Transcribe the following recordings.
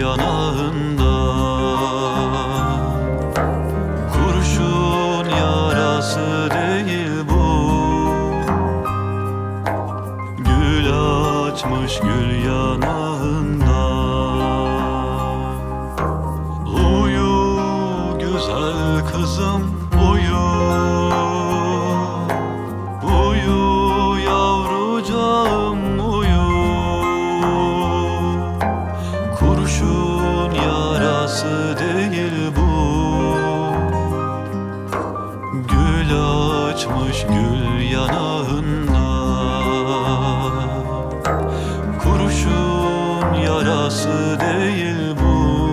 yanağında. Kurşun yarası değil bu. Gül açmış gül yanağında. Uyu güzel kızım Uyu açmış gül yanağında. Kurşun yarası değil bu.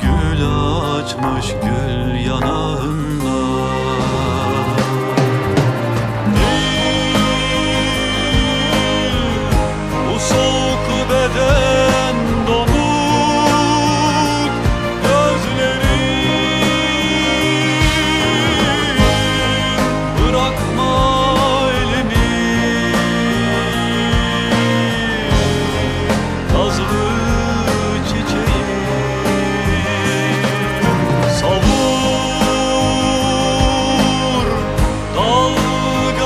Gül açmış gül yanağında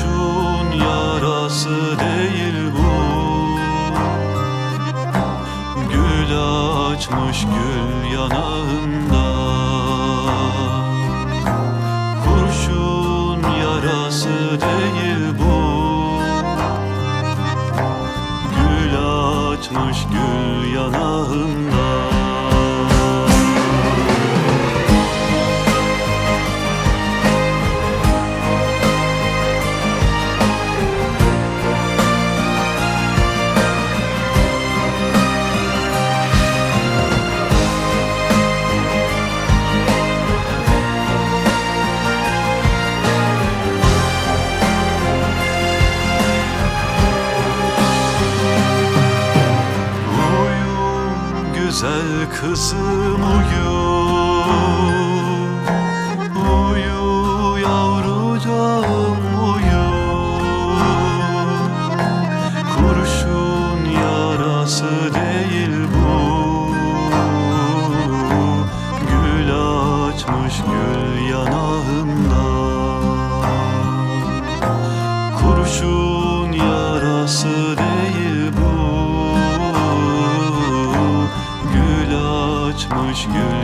Kurşun yarası değil bu. Gül açmış gül yanağında güzel kızım uyu. Uyu yavrucağım uyu. Kurşun yarası değil bu. Gül açmış gül gül